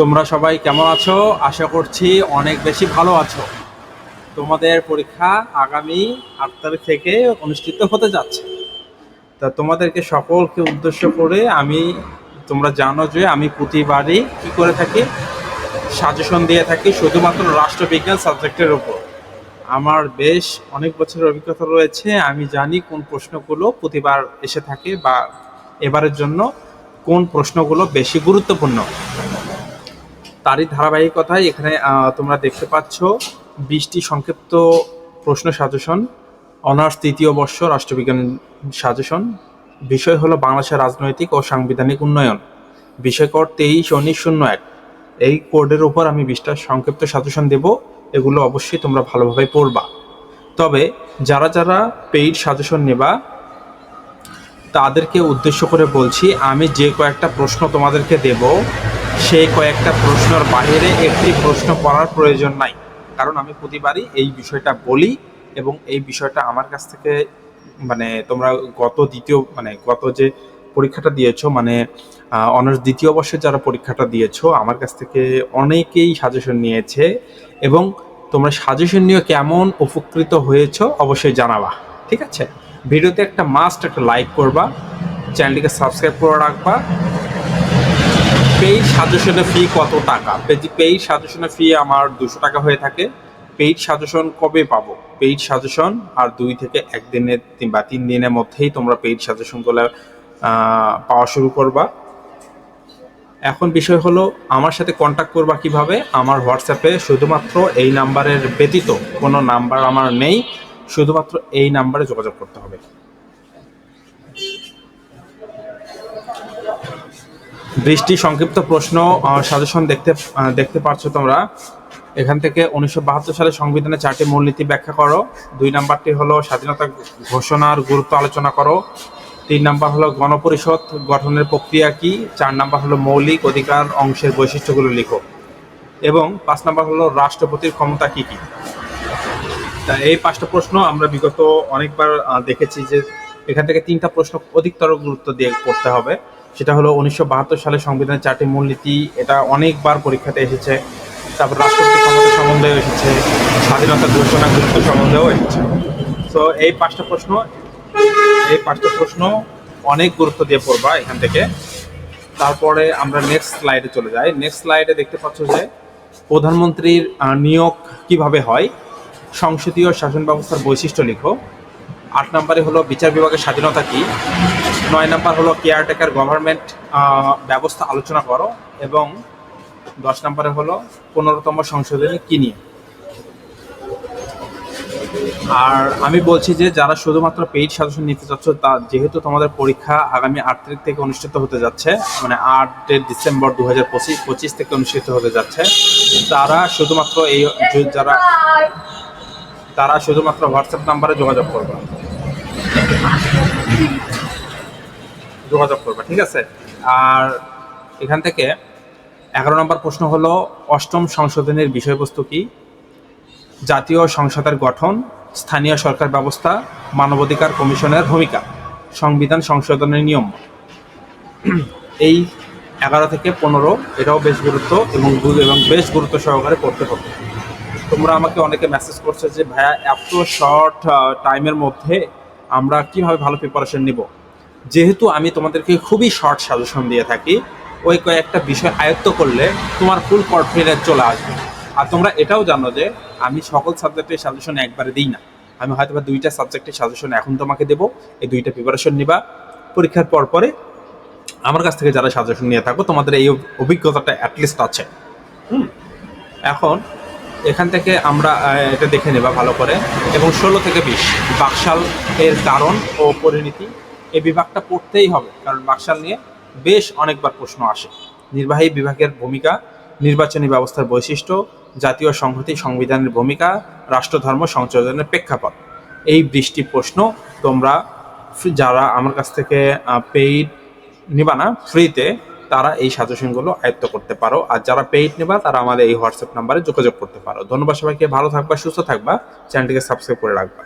তোমরা সবাই কেমন আছো? আশা করছি অনেক বেশি ভালো আছো। তোমাদের পরীক্ষা আগামী আট তারিখ থেকে অনুষ্ঠিত হতে যাচ্ছে। তা তোমাদেরকে সকলকে উদ্দেশ্য করে আমি, তোমরা জানো যে আমি প্রতিবারই কি করে থাকি? সাজেশন দিয়ে থাকি শুধুমাত্র রাষ্ট্রবিজ্ঞান সাবজেক্টের উপর। আমার বেশ অনেক বছরের অভিজ্ঞতা রয়েছে, আমি জানি কোন প্রশ্নগুলো প্রতিবার এসে থাকে বা এবারের জন্য কোন প্রশ্নগুলো বেশি গুরুত্বপূর্ণ। তারই ধারাবাহিকতায় এখানে তোমরা দেখতে পাচ্ছ বিশটি সংক্ষিপ্ত প্রশ্ন সাজেশন। অনার্স তৃতীয় বর্ষ রাষ্ট্রবিজ্ঞান সাজেশন। বিষয় হলো বাংলাদেশের রাজনৈতিক ও সাংবিধানিক উন্নয়ন। বিষয় কোড তেইশ উনিশ শূন্য এক এই কোডের উপর আমি বিশটা সংক্ষিপ্ত সাজেশন দেব। এগুলো অবশ্যই তোমরা ভালোভাবে পড়বা। তবে যারা যারা পেইড সাজেশন নেবা তাদেরকে উদ্দেশ্য করে বলছি, আমি যে কয়েকটা প্রশ্ন তোমাদেরকে দেব, সেই কয়েকটা প্রশ্নের বাইরে একটি প্রশ্ন পড়ার প্রয়োজন নাই। কারণ আমি প্রতিবারই এই বিষয়টা বলি এবং এই বিষয়টা আমার কাছ থেকে মানে তোমরা গত দ্বিতীয় মানে গত যে পরীক্ষাটা দিয়েছ মানে অনার্স দ্বিতীয় বর্ষে যারা পরীক্ষাটা দিয়েছ, আমার কাছ থেকে অনেকেই সাজেশন নিয়েছে এবং তোমরা সাজেশন নিয়ে কেমন উপকৃত হয়েছো অবশ্যই জানাবা, ঠিক আছে? ভিডিওতে একটা মাস্ট একটা লাইক করবা। চ্যানেলটিকে সাবস্ক্রাইব করে রাখবা। পেইড সাজেশনের ফি কত টাকা? পেইড সাজেশনের ফি আমার দুশো টাকা হয়ে থাকে। পেইড সাজেশন কবে পাবো? পেইড সাজেশন আর দুই থেকে একদিনের বা তিন দিনের মধ্যেই তোমরা পেইড সাজেশনগুলো পাওয়া শুরু করবা। এখন বিষয় হলো, আমার সাথে কন্ট্যাক্ট করবা কীভাবে? আমার হোয়াটসঅ্যাপে শুধুমাত্র এই নাম্বারের ব্যতীত কোনো নাম্বার আমার নেই। শুধুমাত্র এই নাম্বারে যোগাযোগ করতে হবে। বৃষ্টি সংক্ষিপ্ত প্রশ্ন সাজেশন দেখতে দেখতে পাচ্ছ তোমরা। এখান থেকে উনিশশো বাহাত্তর সালে সংবিধানে চারটি মূলনীতি ব্যাখ্যা করো। দুই নাম্বারটি হলো স্বাধীনতা ঘোষণার গুরুত্ব আলোচনা করো। তিন নাম্বার হলো গণপরিষদ গঠনের প্রক্রিয়া কি? চার নাম্বার হলো মৌলিক অধিকার অংশের বৈশিষ্ট্যগুলো লিখো। এবং পাঁচ নাম্বার হলো রাষ্ট্রপতির ক্ষমতা কি কি? তা এই পাঁচটা প্রশ্ন আমরা বিগত অনেকবার দেখেছি যে এখান থেকে তিনটা প্রশ্ন অধিকতর গুরুত্ব দিয়ে করতে হবে। সেটা হলো উনিশশো বাহাত্তর সালে সংবিধানের চারটি মূলনীতি, এটা অনেকবার পরীক্ষাতে এসেছে। তারপর রাষ্ট্রপতি ক্ষমতা সম্বন্ধেও এসেছে, স্বাধীনতা ঘোষণা গুরুত্ব সম্বন্ধেও এসেছে। তো এই পাঁচটা প্রশ্ন, এই পাঁচটা প্রশ্ন অনেক গুরুত্ব দিয়ে পড়বা এখান থেকে। তারপরে আমরা নেক্সট স্লাইডে চলে যাই। নেক্সট স্লাইডে দেখতে পাচ্ছ যে প্রধানমন্ত্রীর নিয়োগ কীভাবে হয়? সংসদীয় শাসন ব্যবস্থার বৈশিষ্ট্য লিখো। আট নম্বরে হলো বিচার বিভাগের স্বাধীনতা কি? নয় নম্বর হলো কেয়ারটেকার গভর্নমেন্ট ব্যবস্থা আলোচনা করো। এবং দশ নম্বরে হলো পনেরোতম সংশোধনী কি নিয়ে? আর আমি বলছি যে যারা শুধুমাত্র পেইড সাজেশন নিতে চাচ্ছ, তা যেহেতু তোমাদের পরীক্ষা আগামী আট তারিখ থেকে অনুষ্ঠিত হতে যাচ্ছে মানে আট ডিসেম্বর দু হাজার পঁচিশ পঁচিশ থেকে অনুষ্ঠিত হতে যাচ্ছে, তারা শুধুমাত্র এই যারা তারা শুধুমাত্র হোয়াটসঅ্যাপ নাম্বারে যোগাযোগ করবে। যোগাযোগ করবে, ঠিক আছে? আর এখান থেকে এগারো নম্বর প্রশ্ন হলো, অষ্টম সংশোধনের বিষয়বস্তু কি? জাতীয় সংসদের গঠন, স্থানীয় সরকার ব্যবস্থা, মানবাধিকার কমিশনের ভূমিকা, সংবিধান সংশোধনের নিয়ম। এই এগারো থেকে পনেরো, এটাও বেশ গুরুত্ব এবং এবং বেশ গুরুত্ব সহকারে পড়তে হবে। তোমরা আমাকে অনেকে মেসেজ করছ যে, ভাইয়া, এত শর্ট টাইমের মধ্যে আমরা কীভাবে ভালো প্রিপারেশন নিব? যেহেতু আমি তোমাদেরকে খুবই শর্ট সাজেশন দিয়ে থাকি, ওই কয়েকটা বিষয় আয়ত্ত করলে তোমার ফুল কনফিডেন্স চলে আসবে। আর তোমরা এটাও জানো যে, আমি সকল সাবজেক্টের সাজেশন একবারে দিই না। আমি হয়তো বা দুইটা সাবজেক্টের সাজেশন এখন তোমাকে দেবো, এই দুইটা প্রিপারেশন নিবা। পরীক্ষার পর পরে আমার কাছ থেকে যারা সাজেশন নিয়ে থাকো, তোমাদের এই অভিজ্ঞতাটা অ্যাটলিস্ট আছে। হুম? এখন এখান থেকে আমরা এটা দেখে নেবা ভালো করে। এবং ষোলো থেকে বিশ, বাকশাল এর কারণ ও পরিণতি। এই বিভাগটা পড়তেই হবে, কারণ বাকশাল নিয়ে বেশ অনেকবার প্রশ্ন আসে। নির্বাহী বিভাগের ভূমিকা, নির্বাচনী ব্যবস্থার বৈশিষ্ট্য, জাতীয় সংহতি সংবিধানের ভূমিকা রাষ্ট্রধর্ম সংযোজনের প্রেক্ষাপট। এই বৃষ্টি প্রশ্ন তোমরা যারা আমার কাছ থেকে পেইড নিবা না, ফ্রিতে তারা এই সাজেশনগুলো আয়ত্ত করতে পারো। আর যারা পেইড নেবা, তারা আমাদের এই হোয়াটসঅ্যাপ নাম্বারে যোগাযোগ করতে পারো। ধন্যবাদ সবাইকে, ভালো থাকবা, সুস্থ থাকবা। চ্যানেলটিকে সাবস্ক্রাইব করে রাখবা।